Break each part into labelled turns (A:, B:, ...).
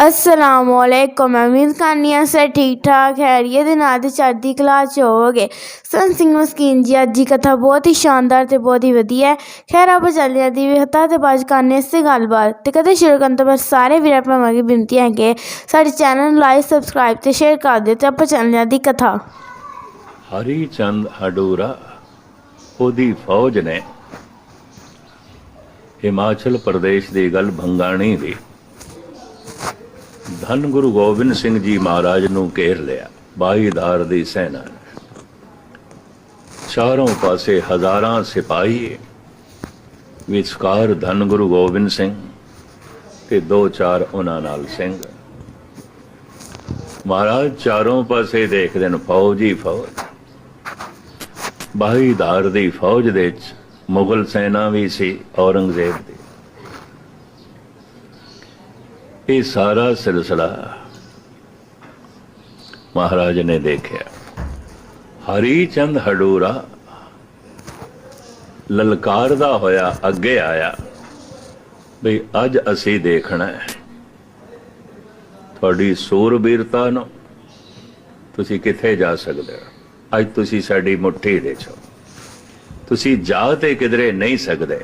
A: ਅਸਲਾਮੁਅਲੈਕਮ ਅਮੀਨ ਕਾਨੀਆਂ ਸੇ ਠੀਕ ਠਾਕ ਖੈਰੀਅਤ ਦੇ ਨਾਲ ਤੇ ਚੜ੍ਹਦੀ ਕਲਾ ਚ ਹੋਵੋਗੇ। ਸੰਤ ਸਿੰਘ ਮਸਕੀਨ ਜੀ, ਅੱਜ ਦੀ ਕਥਾ ਬਹੁਤ ਹੀ ਸ਼ਾਨਦਾਰ ਤੇ ਬਹੁਤ ਹੀ ਵਧੀਆ ਹੈ। ਖੈਰ, ਆਪ ਚੱਲਦੇ ਆਂ ਦੀ ਵਿਹਤਾ ਤੇ ਬਾਜ ਕਰਨੇ ਇਸ ਤੇ ਗੱਲਬਾਤ ਤੇ। ਕਦੇ ਸ਼ੁਰੂ ਕਰਨ ਤੋਂ ਬਸ ਸਾਰੇ ਵੀਰਾਂ ਭਰਾਵਾਂ ਦੀ ਬੇਨਤੀ ਹੈ ਕਿ ਸਾਡੇ ਚੈਨਲ ਨੂੰ ਲਾਈਕ ਸਬਸਕ੍ਰਾਈਬ ਤੇ ਸ਼ੇਅਰ ਕਰ ਦਿਓ ਤੇ ਆਪ ਚੱਲਦੇ ਆਂ ਦੀ ਕਥਾ।
B: ਹਰੀ ਚੰਦ ਹਡੂਰਾ ਉਹਦੀ ਫੌਜ ਨੇ ਹਿਮਾਚਲ ਪ੍ਰਦੇਸ਼ ਦੀ ਗੱਲ ਭੰਗਾਣੀ ਦੀ। ਧੰਨ ਗੁਰੂ ਗੋਬਿੰਦ ਸਿੰਘ ਜੀ ਮਹਾਰਾਜ ਨੂੰ ਘੇਰ ਲਿਆ, ਬਾਈਦਾਰ ਦੀ ਸੈਨਾ ਨੇ। ਚਾਰੋਂ ਪਾਸੇ ਹਜ਼ਾਰਾਂ ਸਿਪਾਹੀ ਵਿਚਕਾਰ ਧੰਨ ਗੁਰੂ ਗੋਬਿੰਦ ਸਿੰਘ ਤੇ ਦੋ ਚਾਰ ਉਹਨਾਂ ਨਾਲ ਸਿੰਘ। ਮਹਾਰਾਜ ਚਾਰੋਂ ਪਾਸੇ ਦੇਖਦੇ ਨੇ ਫੌਜ ਹੀ ਫੌਜ। ਬਾਹੀਦਾਰ ਦੀ ਫੌਜ ਦੇ ਵਿੱਚ ਮੁਗਲ ਸੈਨਾ ਵੀ ਸੀ ਔਰੰਗਜ਼ੇਬ ਦੀ। ਇਹ ਸਾਰਾ ਸਿਲਸਿਲਾ ਮਹਾਰਾਜ ਨੇ ਦੇਖਿਆ। ਹਰੀ ਚੰਦ ਹਡੂਰਾ ਲਲਕਾਰਦਾ ਹੋਇਆ ਅੱਗੇ ਆਇਆ ਵੀ ਅੱਜ ਅਸੀਂ ਦੇਖਣਾ ਹੈ। ਤੁਹਾਡੀ ਸੂਰਬੀਰਤਾ ਨੂੰ ਤੁਸੀਂ ਕਿੱਥੇ ਜਾ ਸਕਦੇ ਹੋ? ਅੱਜ ਤੁਸੀਂ ਸਾਡੀ ਮੁੱਠੀ ਦੇ ਚੋ। ਤੁਸੀਂ ਜਾ ਤੇ ਕਿਧਰੇ ਨਹੀਂ ਸਕਦੇ।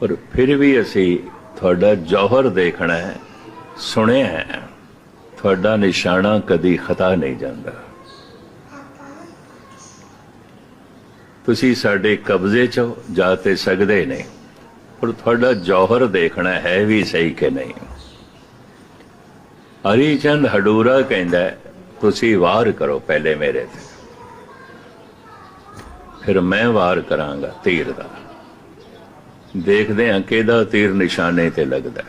B: ਪਰ ਫਿਰ ਵੀ ਅਸੀਂ ਤੁਹਾਡਾ ਜੌਹਰ ਦੇਖਣਾ ਹੈ, ਸੁਣਿਆ ਹੈ, ਤੁਹਾਡਾ ਨਿਸ਼ਾਨਾ ਕਦੀ ਖਤਾ ਨਹੀਂ ਜਾਂਦਾ। ਤੁਸੀਂ ਸਾਡੇ ਕਬਜ਼ੇ 'ਚ ਜਾ ਤੇ ਸਕਦੇ ਨਹੀਂ, ਪਰ ਤੁਹਾਡਾ ਜੌਹਰ ਦੇਖਣਾ ਹੈ ਵੀ ਸਹੀ ਕਿ ਨਹੀਂ। ਹਰੀ ਚੰਦ ਹਡੂਰਾ ਕਹਿੰਦਾ ਤੁਸੀਂ ਵਾਰ ਕਰੋ ਪਹਿਲੇ ਮੇਰੇ ਤੇ, ਫਿਰ ਮੈਂ ਵਾਰ ਕਰਾਂਗਾ ਤੀਰ ਦਾ। ਦੇਖਦੇ ਹਾਂ ਕਿਹਦਾ ਤੀਰ ਨਿਸ਼ਾਨੇ ਤੇ ਲੱਗਦਾ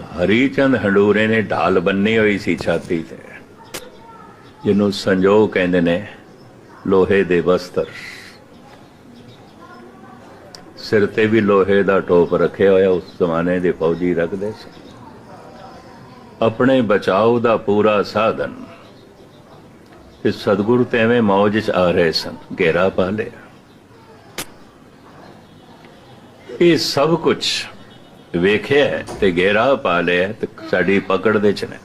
B: ਹਰੀ ਚੰਦ ਹੰਡੂਰੇ ਨੇ ਢਾਲ ਬੰਨੀ ਹੋਈ ਸੀ ਛਾਤੀ ਤੇ। ਜਿਹਨੂੰ ਸੰਜੋਗ ਕਹਿੰਦੇ ਨੇ ਲੋਹੇ ਦੇ ਵਸਤਰ। ਸਿਰ ਤੇ ਵੀ ਲੋਹੇ ਦਾ ਟੋਪ ਰੱਖਿਆ ਹੋਇਆ ਉਸ ਜ਼ਮਾਨੇ ਦੇ ਫੌਜੀ ਰੱਖਦੇ ਸੀ। ਆਪਣੇ ਬਚਾਓ ਦਾ ਪੂਰਾ ਸਾਧਨ। ਤੇ ਸਤਿਗੁਰੂ ਤੇ ਐਵੇਂ ਮੌਜ ਚ ਆ ਰਹੇ ਸਨ। ਘੇਰਾ ਪਾ ਲਿਆ। ਇਹ ਸਭ ਕੁਝ ਵੇਖਿਆ ਤੇ ਘੇਰਾ ਪਾ ਲਿਆ ਤੇ ਸਾਡੀ ਪਕੜ ਦੇ ਚ ਨੇ।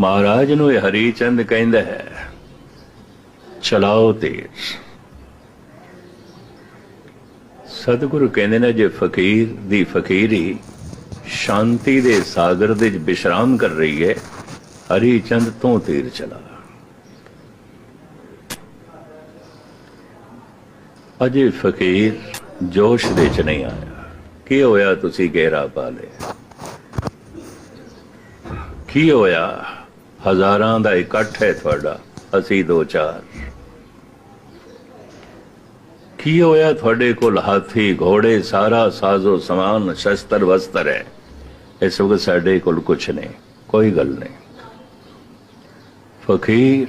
B: ਮਹਾਰਾਜ ਨੂੰ ਇਹ ਹਰੀ ਚੰਦ ਕਹਿੰਦਾ ਹੈ, ਚਲਾਓ ਤੀਰ ਸਤਿਗੁਰੂ ਕਹਿੰਦੇ ਨੇ ਜੇ ਫਕੀਰ ਦੀ ਫਕੀਰੀ ਸ਼ਾਂਤੀ ਦੇ ਸਾਗਰ ਦੇ ਵਿੱਚ ਵਿਸ਼ਰਾਮ ਕਰ ਰਹੀ ਹੈ ਹਰੀ ਚੰਦ ਤੋਂ ਤੀਰ ਚਲਾ। ਅਜੇ ਫਕੀਰ ਜੋਸ਼ ਦੇ ਚ ਨਹੀਂ ਆਇਆ। ਕੀ ਹੋਇਆ ਤੁਸੀਂ ਗਹਿਰਾ ਪਾ ਲਿਆ ਕੀ ਹੋਇਆ? ਹਜ਼ਾਰਾਂ ਦਾ ਇਕੱਠ ਹੈ ਤੁਹਾਡਾ, ਅਸੀਂ ਦੋ ਚਾਰ। ਕੀ ਹੋਇਆ ਤੁਹਾਡੇ ਕੋਲ ਹਾਥੀ, ਘੋੜੇ, ਸਾਰਾ ਸਾਜ਼ੋ ਸਮਾਨ, ਸ਼ਸਤਰ, ਵਸਤਰ ਹੈ? ਇਸ ਵਕਤ ਸਾਡੇ ਕੋਲ ਕੁਝ ਨਹੀਂ, ਕੋਈ ਗੱਲ ਨਹੀਂ। ਫਕੀਰ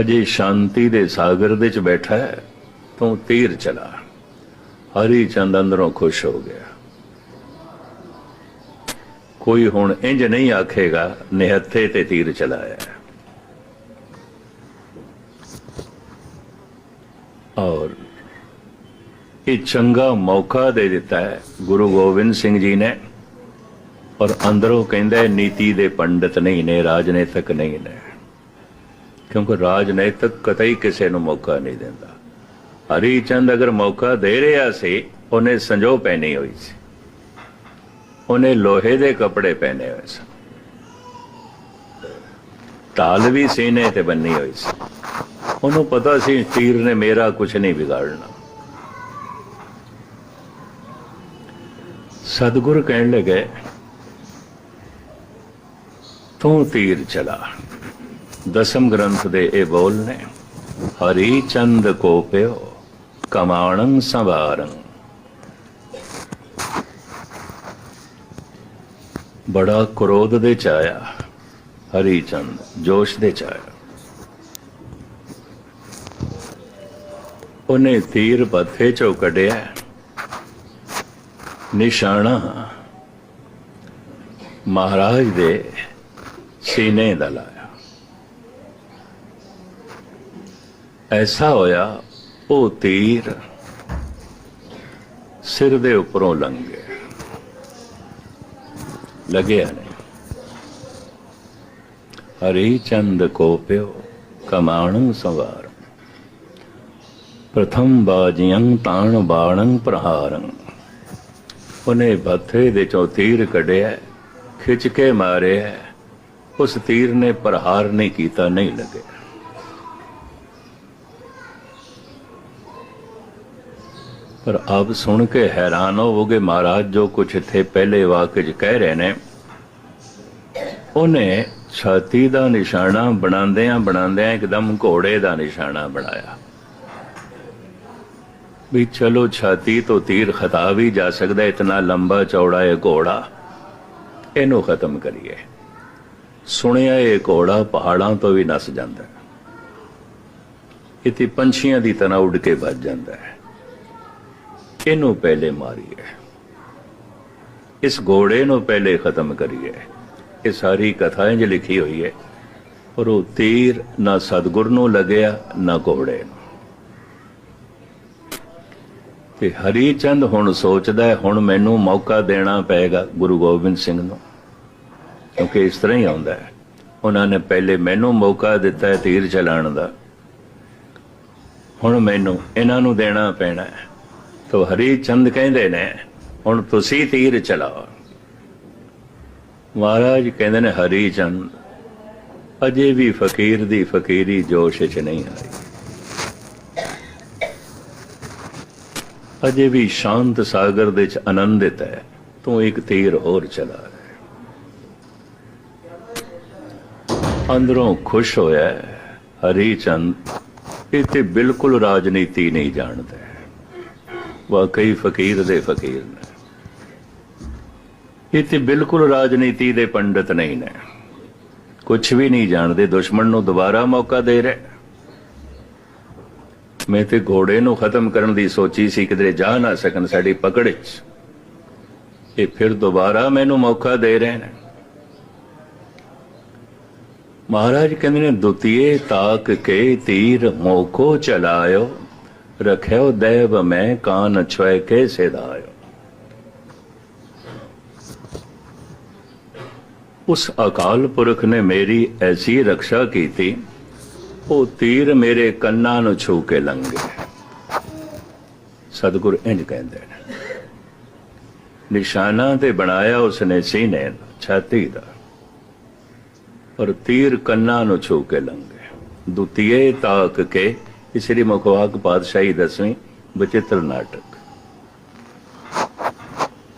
B: ਅਜੇ ਸ਼ਾਂਤੀ ਦੇ ਸਾਗਰ ਦੇ ਵਿੱਚ ਬੈਠਾ ਹੈ? ਤੋਂ ਤੀਰ ਚਲਾ। ਹਰੀ ਚੰਦ ਅੰਦਰੋਂ ਖੁਸ਼ ਹੋ ਗਿਆ। ਕੋਈ ਹੁਣ ਇੰਜ ਨਹੀਂ ਆਖੇਗਾ, ਨਿਹੱਥੇ ਤੇ ਤੀਰ ਚਲਾਇਆ। ਔਰ ਇਹ ਚੰਗਾ ਮੌਕਾ ਦੇ ਦਿੱਤਾ ਹੈ ਗੁਰੂ ਗੋਬਿੰਦ ਸਿੰਘ ਜੀ ਨੇ। ਔਰ ਅੰਦਰੋਂ ਕਹਿੰਦਾ ਹੈ, ਨੀਤੀ ਦੇ ਪੰਡਤ ਨਹੀਂ ਨੇ, ਰਾਜਨੀਤਿਕ ਨਹੀਂ ਨੇ। ਕਿਉਂਕਿ ਰਾਜਨੀਤਿਕ ਕਤਈ ਕਿਸੇ ਨੂੰ ਮੌਕਾ ਨਹੀਂ ਦਿੰਦਾ। ਹਰੀ ਚੰਦ ਅਗਰ ਮੌਕਾ ਦੇ ਰਿਹਾ ਸੀ, ਉਹਨੇ ਸੰਜੋ ਪਹਿਨੀ ਹੋਈ ਸੀ। ਉਹਨੇ ਲੋਹੇ ਦੇ ਕੱਪੜੇ ਪਹਿਨੇ ਹੋਏ ਸਨ। ਢਾਲ ਵੀ ਸੀਨੇ ਤੇ ਬੰਨੀ ਹੋਈ ਸੀ। ਉਹਨੂੰ ਪਤਾ ਸੀ ਤੀਰ ਨੇ ਮੇਰਾ ਕੁਝ ਨਹੀਂ ਵਿਗਾੜਨਾ। ਸਤਿਗੁਰ ਕਹਿਣ ਲੱਗੇ, ਤੂੰ ਤੀਰ ਚਲਾ। ਦਸਮ ਗ੍ਰੰਥ ਦੇ ਇਹ ਬੋਲ ਨੇ ਹਰੀ ਚੰਦ ਕੋ ਪਿਓ। ਕਮਾਣੰ ਸੰਵਾਰੰ। ਬੜਾ ਕ੍ਰੋਧ ਦੇ ਚ ਆਇਆ ਹਰੀ ਚੰਦ ਜੋਸ਼ ਦੇ ਚ ਆਇਆ ਉਹਨੇ ਤੀਰ ਪੱਥੇ ਚੋਂ ਕੱਢਿਆ। ਨਿਸ਼ਾਨਾ, ਮਹਾਰਾਜ ਦੇ ਸੀਨੇ ਦਾ ਲਾਇਆ। ਐਸਾ ਹੋਇਆ ਉਹ ਤੀਰ ਸਿਰ ਦੇ ਉੱਪਰੋਂ ਲੰਘ ਗਿਆ ਲੱਗਿਆ ਨਹੀਂ ਹਰੀ ਚੰਦ ਕੋ ਪਿਓ ਕਮਾਣੰ ਸਵਾਰ ਪ੍ਰਥਮ ਬਾਜੀਆਂ ਤਾਣ ਬਾਣੰ ਪ੍ਰਹਾਰੰ ਉਹਨੇ ਬੱਥੇ ਦੇ ਚੋਂ ਤੀਰ ਕੱਢਿਆ ਖਿੱਚ ਕੇ ਮਾਰਿਆ ਉਸ ਤੀਰ ਨੇ ਪ੍ਰਹਾਰ ਨਹੀਂ ਕੀਤਾ ਨਹੀਂ ਲੱਗਿਆ ਪਰ ਆਪ ਸੁਣ ਕੇ ਹੈਰਾਨ ਹੋਵੋਗੇ ਮਹਾਰਾਜ, ਜੋ ਕੁਝ ਇੱਥੇ ਪਹਿਲੇ ਵਾਕ 'ਚ ਕਹਿ ਰਹੇ ਨੇ। ਉਹਨੇ ਛਾਤੀ ਦਾ ਨਿਸ਼ਾਨਾ ਬਣਾਉਂਦਿਆਂ ਬਣਾਉਂਦਿਆਂ ਇੱਕਦਮ ਘੋੜੇ ਦਾ ਨਿਸ਼ਾਨਾ ਬਣਾਇਆ। ਵੀ ਚਲੋ ਛਾਤੀ ਤੋਂ ਤੀਰ ਖਤਾ ਵੀ ਜਾ ਸਕਦਾ, ਇਤਨਾ ਲੰਬਾ ਚੌੜਾ ਇਹ ਘੋੜਾ, ਇਹਨੂੰ ਖਤਮ ਕਰੀਏ। ਸੁਣਿਆ ਇਹ ਘੋੜਾ ਪਹਾੜਾਂ ਤੋਂ ਵੀ ਨਸ ਜਾਂਦਾ। ਹੈ ਇਤੇ ਪੰਛੀਆਂ ਦੀ ਤਰ੍ਹਾਂ ਉੱਡ ਕੇ ਵੱਜ ਜਾਂਦਾ ਹੈ। ਇਹਨੂੰ ਪਹਿਲੇ ਮਾਰੀਏ? ਇਸ ਘੋੜੇ ਨੂੰ ਪਹਿਲੇ ਖਤਮ ਕਰੀਏ। ਇਹ ਸਾਰੀ ਕਥਾ ਇੰਜ ਲਿਖੀ ਹੋਈ ਹੈ। ਪਰ ਉਹ ਤੀਰ ਨਾ ਸਤਗੁਰ ਨੂੰ ਲੱਗਿਆ, ਨਾ ਘੋੜੇ ਨੂੰ। ਤੇ ਹਰੀ ਚੰਦ ਹੁਣ ਸੋਚਦਾ ਹੁਣ ਮੈਨੂੰ ਮੌਕਾ ਦੇਣਾ ਪਏਗਾ ਗੁਰੂ ਗੋਬਿੰਦ ਸਿੰਘ ਨੂੰ। ਕਿਉਂਕਿ ਇਸ ਤਰ੍ਹਾਂ ਹੀ ਆਉਂਦਾ ਹੈ। ਉਹਨਾਂ ਨੇ ਪਹਿਲੇ ਮੈਨੂੰ ਮੌਕਾ ਦਿੱਤਾ ਹੈ ਤੀਰ ਚਲਾਉਣ ਦਾ। ਹੁਣ ਮੈਨੂੰ ਇਹਨਾਂ ਨੂੰ ਦੇਣਾ ਪੈਣਾ ਹੈ। ਤੋ ਹਰੀ ਚੰਦ ਕਹਿੰਦੇ ਨੇ, ਹੁਣ ਤੁਸੀਂ ਤੀਰ ਚਲਾਓ। ਮਹਾਰਾਜ ਕਹਿੰਦੇ ਨੇ, ਹਰੀ ਚੰਦ, ਅਜੇ ਵੀ ਫਕੀਰ ਦੀ ਫਕੀਰੀ ਜੋਸ਼ 'ਚ ਨਹੀਂ ਆਈ। ਅਜੇ ਵੀ ਸ਼ਾਂਤ ਸਾਗਰ ਦੇ ਚ ਆਨੰਦਿਤ ਹੈ, ਤੂੰ ਇੱਕ ਤੀਰ ਹੋਰ ਚਲਾ। ਅੰਦਰੋਂ ਖੁਸ਼ ਹੋਇਆ ਹਰੀ ਚੰਦ, ਇਹ ਤੇ ਬਿਲਕੁਲ ਰਾਜਨੀਤੀ ਨਹੀਂ ਜਾਣਦਾ। ਵਾਕਈ ਫਕੀਰ ਦੇ ਫਕੀਰ ਨੇ। ਇਹ ਤੇ ਬਿਲਕੁਲ ਰਾਜਨੀਤੀ ਦੇ ਪੰਡਤ ਨਹੀਂ ਨੇ। ਕੁਝ ਵੀ ਨਹੀਂ ਜਾਣਦੇ, ਦੁਸ਼ਮਣ ਨੂੰ ਦੁਬਾਰਾ ਮੌਕਾ ਦੇ ਰਹੇ। ਮੈਂ ਤੇ ਘੋੜੇ ਨੂੰ ਖਤਮ ਕਰਨ ਦੀ ਸੋਚੀ ਸੀ, ਕਿਧਰੇ ਜਾ ਨਾ ਸਕਣ ਸਾਡੀ ਪਕੜ 'ਚ। ਇਹ ਫਿਰ ਦੁਬਾਰਾ ਮੈਨੂੰ ਮੌਕਾ ਦੇ ਰਹੇ ਨੇ। ਮਹਾਰਾਜ ਕਹਿੰਦੇ ਨੇ, ਦੁਤੀਏ ਤਾਕ ਕੇ ਤੀਰ ਮੋਕੋ ਚਲਾਇਓ। ਰਖਿਓ ਦੇਵ ਮੈਂ ਕਾਨ ਛੁਏ ਕੇ ਸਿਧਾਇਓ ਉਸ ਅਕਾਲ ਪੁਰਖ ਨੇ ਮੇਰੀ ਐਸੀ ਰੱਖਿਆ ਕੀਤੀ ਉਹ ਤੀਰ ਮੇਰੇ ਕੰਨਾਂ ਨੂੰ ਛੂ ਕੇ ਲੰਘੇ। ਸਤਿਗੁਰ ਇੰਜ ਕਹਿੰਦੇ ਨੇ ਨਿਸ਼ਾਨਾ ਤੇ ਬਣਾਇਆ ਉਸਨੇ ਸੀਨੇ ਨੂੰ, ਛਾਤੀ ਦਾ। ਪਰ ਤੀਰ ਕੰਨਾਂ ਨੂੰ ਛੂ ਕੇ ਲੰਘੇ। ਦੁਤੀਏ ਤਾਕ ਕੇ ਇਹ ਸ੍ਰੀ ਮੁਖਵਾਕ ਪਾਤਸ਼ਾਹੀ ਦਸਵੀਂ ਬਚਿੱਤਰ ਨਾਟਕ।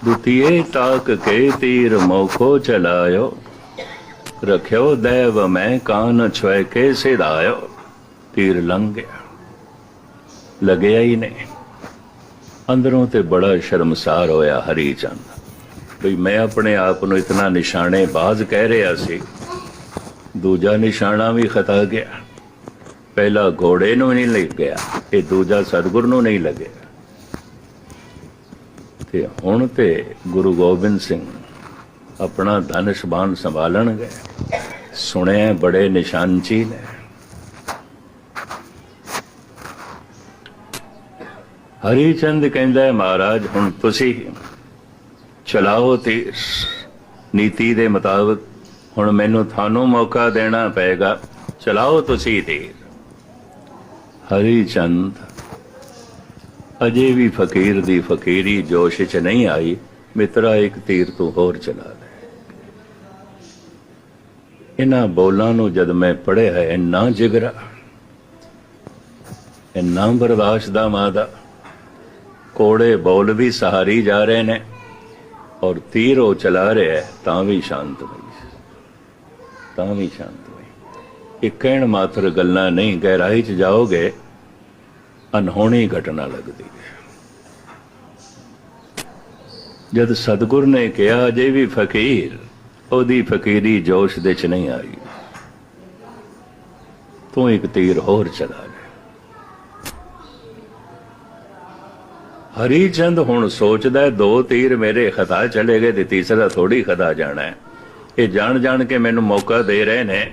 B: ਦੁਤੀਏ ਤਾਕ ਕੇ ਤੀਰ ਮੋਖੋ ਚਲਾਇਓ, ਰਖਿਓ ਦੇਵ ਮੈਂ ਕਾਨ ਛੁਏ ਕੇ ਸਿਧਾਇਓ, ਤੀਰ ਲੰਘ ਗਿਆ ਲੱਗਿਆ ਹੀ ਨਹੀਂ। ਅੰਦਰੋਂ ਤੇ ਬੜਾ ਸ਼ਰਮਸਾਰ ਹੋਇਆ ਹਰੀ ਚੰਦ ਵੀ ਮੈਂ ਆਪਣੇ ਆਪ ਨੂੰ ਇਤਨਾ ਨਿਸ਼ਾਨੇ ਬਾਜ਼ ਕਹਿ ਰਿਹਾ ਸੀ, ਦੂਜਾ ਨਿਸ਼ਾਨਾ ਵੀ ਖਤਾ ਗਿਆ। ਪਹਿਲਾ ਘੋੜੇ ਨੂੰ ਨਹੀਂ ਲੱਗ ਗਿਆ ਇਹ ਦੂਜਾ ਸਤਿਗੁਰ ਨੂੰ ਨਹੀਂ ਲੱਗਿਆ। ਤੇ ਹੁਣ ਤੇ ਗੁਰੂ ਗੋਬਿੰਦ ਸਿੰਘ ਆਪਣਾ ਧਨੁਸ਼ ਬਾਣ ਸੰਭਾਲਣਗੇ। ਸੁਣਿਆ ਬੜੇ ਨਿਸ਼ਾਨਚੀ ਨੇ ਹਰੀ ਚੰਦ ਕਹਿੰਦਾ ਹੈ, ਮਹਾਰਾਜ ਹੁਣ ਤੁਸੀਂ ਚਲਾਓ ਤੇ ਨੀਤੀ ਦੇ ਮੁਤਾਬਕ ਹੁਣ ਮੈਨੂੰ ਤੁਹਾਨੂੰ ਮੌਕਾ ਦੇਣਾ ਪਏਗਾ। ਚਲਾਓ ਤੁਸੀਂ ਤੀਰ। ਹਰੀ ਚੰਦ। ਅਜੇ ਵੀ ਫਕੀਰ ਦੀ ਫਕੀਰੀ ਜੋਸ਼ 'ਚ ਨਹੀਂ ਆਈ, ਮਿੱਤਰਾ ਇੱਕ ਤੀਰ ਤੂੰ ਹੋਰ ਚਲਾ ਲੈ। ਇਹਨਾਂ ਬੋਲਾਂ ਨੂੰ ਜਦ ਮੈਂ ਪੜਿਆ ਇੰਨਾ ਜਿਗਰਾ, ਇੰਨਾ ਬਰਦਾਸ਼ਤ ਦਾ ਮਾਦਾ। ਕੋੜੇ ਬੋਲ ਵੀ ਸਹਾਰੀ ਜਾ ਰਹੇ ਨੇ, ਔਰ ਤੀਰ ਉਹ ਚਲਾ ਰਿਹਾ, ਤਾਂ ਵੀ ਸ਼ਾਂਤ ਹੋਈ। ਤਾਂ ਵੀ ਸ਼ਾਂਤ ਹੋਈ। ਇਹ ਕਹਿਣ ਮਾਤਰ ਗੱਲਾਂ ਨਹੀਂ, ਗਹਿਰਾਈ 'ਚ ਜਾਓਗੇ ਅਨਹੋਣੀ ਘਟਨਾ ਲੱਗਦੀ ਹੈ। ਜਦ ਸਤਗੁਰ ਨੇ ਕਿਹਾ, ਅਜੇ ਵੀ ਫਕੀਰ, ਉਹਦੀ ਫਕੀਰੀ ਜੋਸ਼ ਦੇ ਚ ਨਹੀਂ ਆਈ। ਤੂੰ ਇੱਕ ਤੀਰ ਹੋਰ ਚਲਾ ਲੈ। ਹਰੀ ਚੰਦ ਹੁਣ ਸੋਚਦਾ ਦੋ ਤੀਰ ਮੇਰੇ ਖਤਾ ਚਲੇ ਗਏ ਤੇ ਤੀਸਰਾ ਥੋੜੀ ਖਤਾ ਜਾਣਾ ਹੈ। ਇਹ ਜਾਣ ਜਾਣ ਕੇ ਮੈਨੂੰ ਮੌਕਾ ਦੇ ਰਹੇ ਨੇ।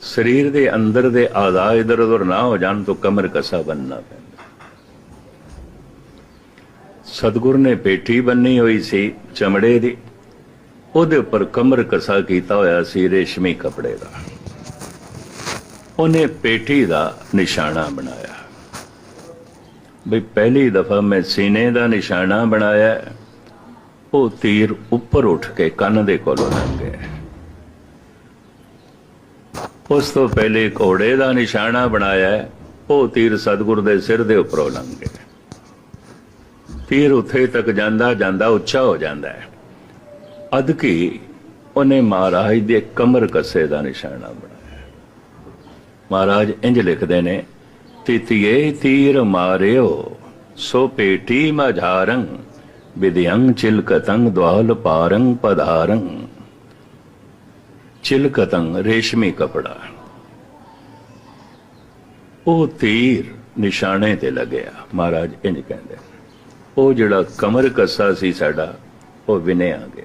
B: ਸਰੀਰ ਦੇ ਅੰਦਰ ਦੇ ਆਜ਼ਾ ਇਧਰ ਉਧਰ ਨਾ ਹੋ ਜਾਣ ਤਾਂ ਕਮਰ ਕਸਾ ਬੰਨਣਾ ਪੈਂਦਾ। ਸਤਗੁਰ ਨੇ ਪੇਟੀ ਬੰਨੀ ਹੋਈ ਸੀ ਚਮੜੇ ਦੀ। ਉਹਦੇ ਉੱਪਰ ਕਮਰ ਕਸਾ ਕੀਤਾ ਹੋਇਆ ਸੀ ਰੇਸ਼ਮੀ ਕਪੜੇ ਦਾ। ਉਹਨੇ ਪੇਟੀ ਦਾ ਨਿਸ਼ਾਨਾ ਬਣਾਇਆ। ਬਈ ਪਹਿਲੀ ਦਫਾ ਮੈਂ ਸੀਨੇ ਦਾ ਨਿਸ਼ਾਨਾ ਬਣਾਇਆ। ਉਹ ਤੀਰ ਉੱਪਰ ਉੱਠ ਕੇ ਕੰਨ ਦੇ ਕੋਲੋਂ ਲੰਘਿਆ ਉਸ ਤੋਂ ਪਹਿਲੇ ਘੋੜੇ ਦਾ ਨਿਸ਼ਾਨਾ ਬਣਾਇਆ ਉਹ ਤੀਰ ਸਤਗੁਰ ਦੇ ਸਿਰ ਦੇ ਉੱਪਰੋਂ ਲੰਘ ਗਿਆ। ਤੀਰ ਉੱਥੇ ਤੱਕ ਜਾਂਦਾ ਜਾਂਦਾ, ਉੱਚਾ ਹੋ ਜਾਂਦਾ ਹੈ। ਅਦ ਉਹਨੇ ਮਹਾਰਾਜ ਦੇ ਕਮਰ ਕੱਸੇ ਦਾ ਨਿਸ਼ਾਨਾ ਬਣਾਇਆ ਮਹਾਰਾਜ ਇੰਜ ਲਿਖਦੇ ਨੇ, ਤਿਤਿਏ ਤੀਰ ਮਾਰਿਓ, ਸੋ ਪੇਟੀ ਮਝਾਰੰ ਵਿਦਿਅੰ ਚਿਲਕਤੰ ਦਵਾਲ ਪਾਰੰ ਪਧਾਰੰ। ਚਿਲਕਤੰ ਰੇਸ਼ਮੀ ਕਪੜਾ ਉਹ ਤੀਰ ਨਿਸ਼ਾਨੇ ਤੇ ਲੱਗਿਆ ਮਹਾਰਾਜ ਇੰਜ ਕਹਿੰਦੇ ਉਹ ਜਿਹੜਾ ਕਮਰ ਕੱਸਾ ਸੀ ਸਾਡਾ ਉਹ ਵਿਨਿਆ ਗਿਆ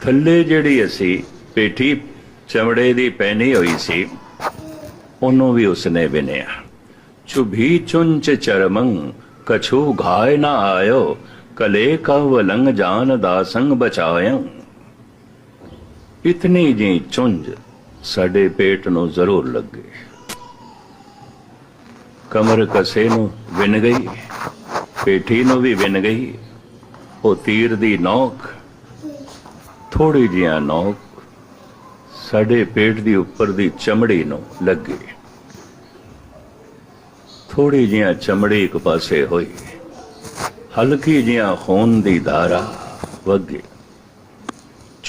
B: ਥੱਲੇ ਜਿਹੜੀ ਅਸੀਂ ਪੇਠੀ ਚਮੜੇ ਦੀ ਪਹਿਨੀ ਹੋਈ ਸੀ ਉਹਨੂੰ ਵੀ ਉਸਨੇ ਵਿਨਿਆ ਚੁਭੀ ਚੁੰਚ ਚਰਮੰ ਕਛੂ ਘਾਇ ਨਾ ਆਇਓ ਕਲੇ ਕਵ ਲੰਗ ਜਾਨ ਦਾਸੰਗ ਬਚਾਇੰ ਇਤਨੀ ਜੀ ਚੁੰਝ ਸਾਡੇ ਪੇਟ ਨੂੰ ਜ਼ਰੂਰ ਲੱਗੇ। ਕਮਰ ਕਸੇ ਨੂੰ ਵਿਨ ਗਈ, ਪੇਠੀ ਨੂੰ ਵੀ ਵਿਨ ਗਈ, ਉਹ ਤੀਰ ਦੀ ਨੋਕ ਥੋੜੀ ਜਿਹਾ ਨੋਕ, ਸਾਡੇ ਪੇਟ ਦੀ ਉੱਪਰ ਦੀ ਚਮੜੀ ਨੂੰ ਲੱਗੇ। ਥੋੜੀ ਜਿਹਾ ਚਮੜੀ ਇੱਕ ਪਾਸੇ ਹੋਈ, ਹਲਕੀ ਜਿਹਾ ਖੂਨ ਦੀ ਧਾਰਾ ਵਗੇ।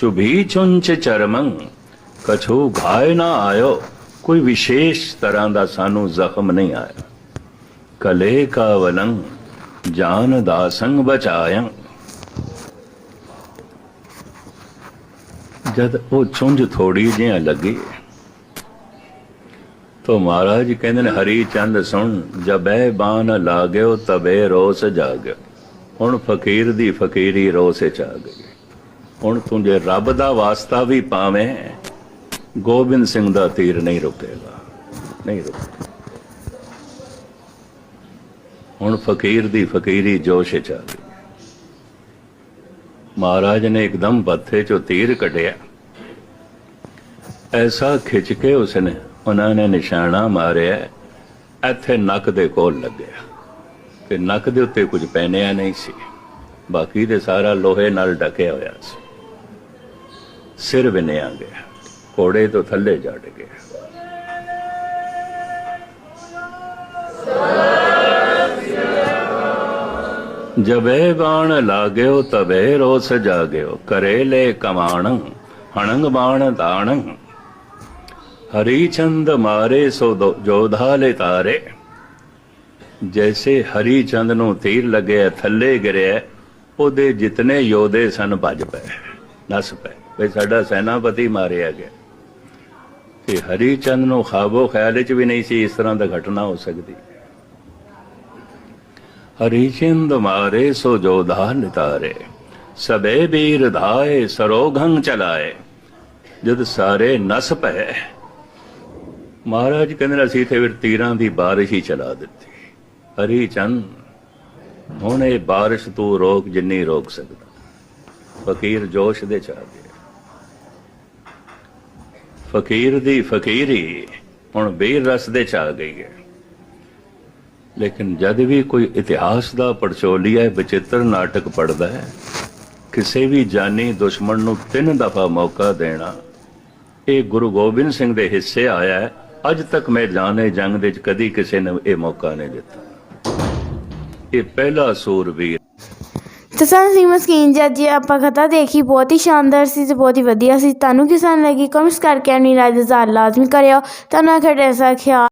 B: ਚੁਭੀ ਚੁੰਚ ਚਰਮੰ ਕਛੂ ਘਾਇ ਨਾ ਆਇਓ ਕੋਈ ਵਿਸ਼ੇਸ਼ ਤਰ੍ਹਾਂ ਦਾ ਸਾਨੂੰ ਜ਼ਖਮ ਨਹੀਂ ਆਇਆ ਕਲੇ ਕਾ ਵਲੰ ਜਾਨ ਦਾ ਸੰਗ ਬਚਾਇੰ ਜਦ ਉਹ ਚੁੰਝ ਥੋੜੀ ਜਿਹਾ ਲੱਗੀ ਤੋ ਮਹਾਰਾਜ ਕਹਿੰਦੇ ਨੇ ਹਰੀ ਚੰਦ ਸੁਣ ਜਬੈ ਬਾਨ ਲਾਗਿਓ ਤਬੇ ਰੋਸ ਜਾਗਿਓ ਹੁਣ ਫਕੀਰ ਦੀ ਫਕੀਰੀ ਰੋਸੇ ਚ ਆ ਗਈ ਹੁਣ ਤੂੰ ਜੇ ਰੱਬ ਦਾ ਵਾਸਤਾ ਵੀ ਪਾਵੇਂ, ਗੋਬਿੰਦ ਸਿੰਘ ਦਾ ਤੀਰ ਨਹੀਂ ਰੁਕੇਗਾ ਨਹੀਂ ਰੁਕੇਗਾ। ਹੁਣ ਫਕੀਰ ਦੀ ਫਕੀਰੀ ਜੋਸ਼ ਚ ਆ ਗਈ। ਮਹਾਰਾਜ ਨੇ ਇੱਕਦਮ ਬੱਥੇ ਚੋਂ ਤੀਰ ਕੱਢਿਆ। ਐਸਾ ਖਿੱਚ ਕੇ ਉਸਨੇ, ਉਹਨਾਂ ਨੇ ਨਿਸ਼ਾਨਾ ਮਾਰਿਆ, ਇੱਥੇ ਨੱਕ ਦੇ ਕੋਲ ਲੱਗਿਆ। ਤੇ ਨੱਕ ਦੇ ਉੱਤੇ ਕੁਝ ਪਹਿਨਿਆ ਨਹੀਂ ਸੀ। ਬਾਕੀ ਦੇ ਸਾਰਾ ਲੋਹੇ ਨਾਲ ਢਕਿਆ ਹੋਇਆ ਸੀ। ਸਿਰ ਵਿਨਿਆ ਗਿਆ, ਘੋੜੇ ਤੋਂ ਥੱਲੇ ਜੜ ਗਿਆ। ਜਬੇ ਬਾਣ ਲਾਗਿਓ, ਤਬੇ ਰੋਸ ਜਾਗਿਓ ਕਰੇ ਲੈ ਕਮਾਣ, ਹਣੰਗ ਬਾਣ ਤਾਣ ਹਰੀ ਚੰਦ ਮਾਰੇ ਸੋ ਦੋ- ਜੋਧਾ ਲੈ ਤਾਰੇ। ਜੈਸੇ ਹਰੀ ਚੰਦ ਨੂੰ ਤੀਰ ਲੱਗਿਆ, ਥੱਲੇ ਗਿਰਿਆ, ਉਹਦੇ ਜਿਤਨੇ ਯੋਧੇ ਸਨ ਭੱਜ ਪਏ, ਨਸ ਪਏ। ਵੀ ਸਾਡਾ ਸੈਨਾਪਤੀ ਮਾਰਿਆ ਗਿਆ। ਤੇ ਹਰੀ ਚੰਦ ਨੂੰ ਖਾਬੋ ਖਿਆਲ ਵਿੱਚ ਵੀ ਨਹੀਂ ਸੀ ਇਸ ਤਰ੍ਹਾਂ ਦਾ ਘਟਨਾ ਹੋ ਸਕਦੀ। ਹਰੀ ਚੰਦ ਮਾਰੇ ਸੋ ਜੋਧਾ ਨਿਤਾਰੇ ਸਬੇ ਵੀਰ ਧਾਏ ਸਰੋਘੰ ਚਲਾਏ, ਜਦ ਸਾਰੇ ਨਸ ਪਏ। ਮਹਾਰਾਜ ਕਹਿੰਦੇ ਅਸੀਂ ਤੇ ਫਿਰ ਤੀਰਾਂ ਦੀ ਬਾਰਿਸ਼ ਹੀ ਚਲਾ ਦਿੱਤੀ। ਹਰੀ ਚੰਦ ਹੁਣ ਇਹ ਬਾਰਿਸ਼ ਤੂੰ ਰੋਕ ਜਿੰਨੀ ਰੋਕ ਸਕਦਾ। ਫਕੀਰ ਜੋਸ਼ ਦੇ ਚ ਫਕੀਰ ਦੀ ਫਕੀਰੀ ਹੁਣ ਬੇਰ ਰਸ ਦੇ ਚ ਆ ਗਈ ਹੈ। ਲੇਕਿਨ ਜਦ ਵੀ ਕੋਈ ਇਤਿਹਾਸ ਦਾ ਪੜਚੋਲੀਆ ਵਿਚਿੱਤਰ ਨਾਟਕ ਪੜਦਾ ਹੈ, ਕਿਸੇ ਵੀ ਜਾਨੀ ਦੁਸ਼ਮਣ ਨੂੰ ਤਿੰਨ ਦਫਾ ਮੌਕਾ ਦੇਣਾ, ਇਹ ਗੁਰੂ ਗੋਬਿੰਦ ਸਿੰਘ ਦੇ ਹਿੱਸੇ ਆਇਆ ਹੈ। ਅੱਜ ਤੱਕ ਮੈਦਾਨੇ ਜੰਗ ਦੇ ਵਿੱਚ ਕਦੀ ਕਿਸੇ ਨੇ ਇਹ ਮੌਕਾ ਨਹੀਂ ਦਿੱਤਾ। ਇਹ ਪਹਿਲਾ ਸੂਰਬੀਰ
A: ਤੇ ਸਾਨੂੰ ਸੀ ਮਸਕੀਨ ਜੀ ਅੱਜ ਆਪਾਂ ਕਥਾ ਦੇਖੀ, ਬਹੁਤ ਹੀ ਸ਼ਾਨਦਾਰ ਸੀ ਤੇ ਬਹੁਤ ਹੀ ਵਧੀਆ ਸੀ। ਤੁਹਾਨੂੰ ਕਿਸ ਤਰ੍ਹਾਂ ਲੱਗੀ? ਕਮੈਂਟਸ ਕਰਕੇ ਆਪਣੀ ਰਾਏ ਦਾ ਇਜ਼ਹਾਰ ਲਾਜ਼ਮੀ ਕਰਿਓ। ਤੁਹਾਨੂੰ ਖੜੇ ਐਸਾ ਖਿਆਲ